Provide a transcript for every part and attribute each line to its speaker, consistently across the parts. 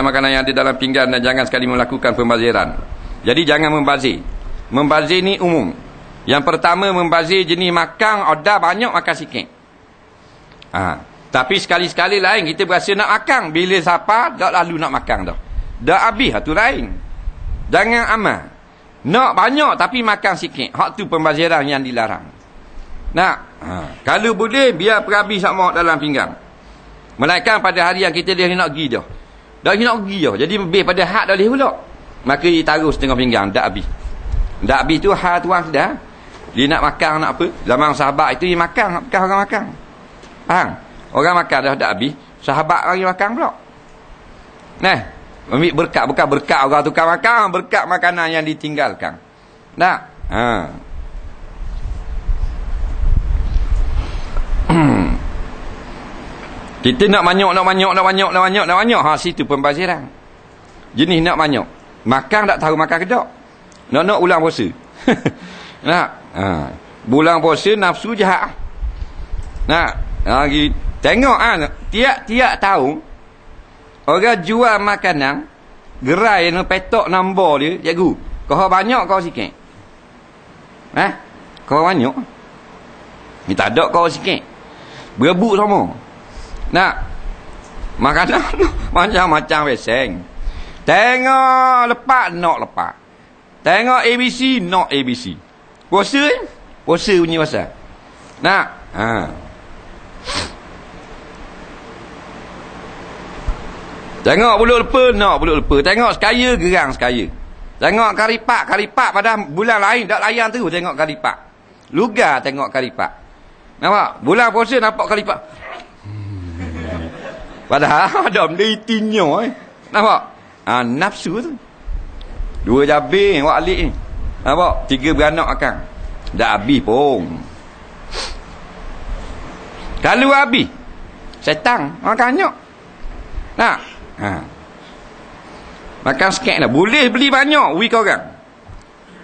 Speaker 1: makan makanan yang ada dalam pinggan dan jangan sekali melakukan pembaziran. Jadi jangan membazir. Membazir ni umum. Yang pertama membazir jenis makan, order banyak makan sikit. Ha. Tapi sekali-sekali lain kita berasa nak makan. Bila siapa, tak lalu nak makan dah. Dah habis, tu lain. Jangan amal. Nak banyak tapi makan sikit. Hak tu pembaziran yang dilarang. Nak? Ha. Kalau boleh, biar perhabis sama dalam pinggang. Melainkan pada hari yang kita dia nak pergi dah. Dah nak pergi dah. Jadi lebih pada hak dah boleh pula. Maka dia taruh setengah pinggang. Tak habis. Tak habis tu hak tuan sudah. Dia nak makan nak apa. Zaman sahabat itu dia makan. Bukan orang makan. Faham? Orang makan dah tak habis. Sahabat lagi makan pula. Nah. Ambil berkat. Bukan berkat orang tukar makan. Berkat makanan yang ditinggalkan. Tak? Haa. Kita nak banyak, nak banyak, nak banyak, nak banyak, nak banyak. Ha, situ pembaziran. Jenis nak banyak. Makan tak tahu makan kedok. Nak nak ulang puasa. nak. Ha. Bulan puasa nafsu jahat. Nak. Ha, tengok ah ha, tiap-tiap tahun orang jual makanan gerai yang petok nombor dia, cikgu. Kau banyak kau sikit. Eh? Kau banyak. Ni tak ada kau sikit. Berebut sama. Nak makanan macam-macam beseng. Tengok lepak nak lepak. Tengok ABC nak ABC. Puasa eh? Puasa punya pasal. Nak? Ha. Tengok bulu lepa nak bulu lepa. Tengok sekaya gerang sekaya. Tengok karipak karipak pada bulan lain tak layan tu tengok karipak. Luga tengok karipak. Nampak? Bulan puasa nampak karipak. Padahal ada benda itinya eh. Nampak? Ha, nafsu tu. Dua jabir wak alik ni. Nampak? Tiga beranak akan. Dah habis pun. Kalau habis. Setang. Makannya. Nak? Ha. Makan sikit lah. Boleh beli banyak. Ui kau orang.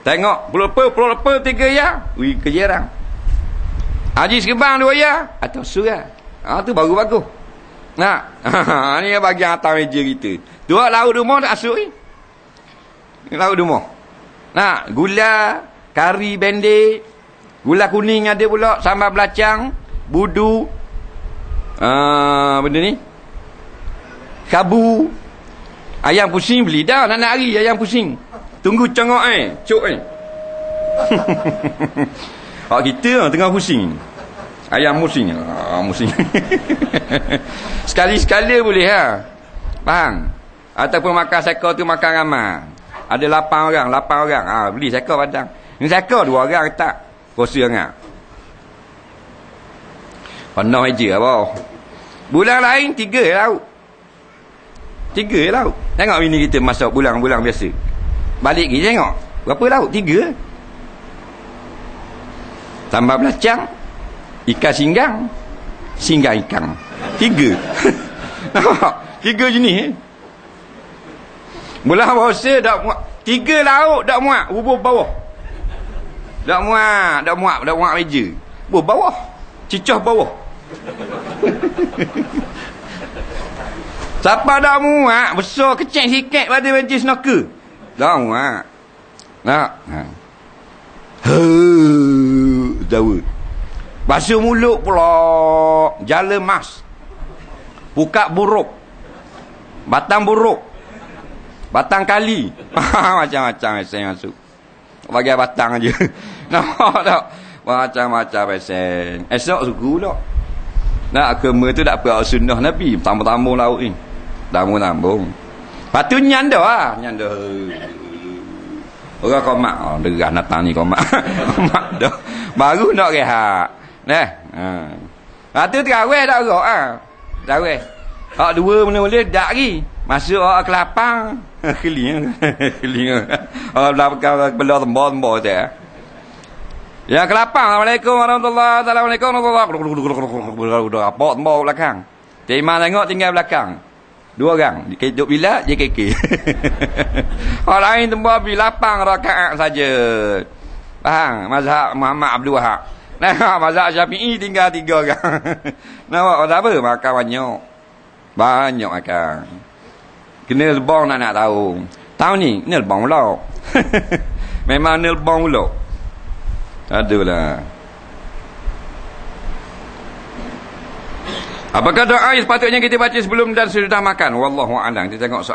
Speaker 1: Tengok. Puluh lepa, puluh lepa, tiga ya. Ui kejerang. Haji sekebang dua ya. Atau surah. Ha, tu bagus-bagus. Nak. ni bagian atas meja kita. Dua lauk rumah tak asuk ni. Lauk rumah. Nak, gula, kari bende, gula kuning ada pula, sambal belacang, budu. Uh, benda ni. Kabu. Ayam pusing beli dah nak nak hari ayam pusing. Tunggu cengok eh, cuk eh. Hak kita tengah pusing. Ayam musim. Ah, musim. Sekali-sekala boleh ha. Faham? Ataupun makan sekor tu makan ramai. Ada lapan orang, lapan orang. Ah, ha, beli sekor padang. Ini sekor dua orang tak. Kursi sangat. Penuh meja apa? Bulan lain tiga lauk. Tiga lauk. Tengok ini kita masuk bulan-bulan biasa. Balik lagi tengok. Berapa lauk? Tiga. Tambah belacang, Ikan singgang Singgang ikan. Tiga. Tiga jenis eh? Mula bahasa dak muat Tiga lauk dak muat Bubuh bawah. Dak muat Dak muat Dak muat meja. Bubuh bawah. Cicah bawah. Siapa dak muat Besar kecil sikit pada meja snooker Dak muat Nak? Ha. Huh, Jawa Basuh mulut pula. Jala mas. Buka buruk. Batang buruk. Batang kali. Macam-macam saya masuk. Bagi batang aja. Nampak tak? Macam-macam pesen. Esok suku pula. Nak kema tu tak apa sunnah Nabi. Tambung-tambung laut ni. Tambung-tambung. Lepas tu nyanda lah. Nyanda. Orang komak. Oh, derah natang ni komak. komak dah. Baru nak rehat. Nah. Ha. Ha tu terawih tak gerak ah. Ha. Terawih. Hak dua mula-mula dak lagi. Masuk hak ke lapang. Keling. Keling. Oh belakang belah tembok-tembok tu. Ya ke lapang. Assalamualaikum warahmatullahi wabarakatuh. Udah apa tembok belakang. Iman tengok tinggal belakang. Dua orang. Dia duduk bila, dia keke. Hak lain tembok bi lapang rakaat saja. Faham? Mazhab Muhammad Abdul Wahab. Nah, mazhab Syafi'i tinggal tiga orang. Nampak kata apa? Makan banyak. Banyak makan. Kena lebong nak nak tahu. Tahu ni, ni lebong pula. Memang ni lebong pula. Aduhlah. Apakah doa yang sepatutnya kita baca sebelum dan sesudah makan? Wallahu a'lam. Kita tengok soal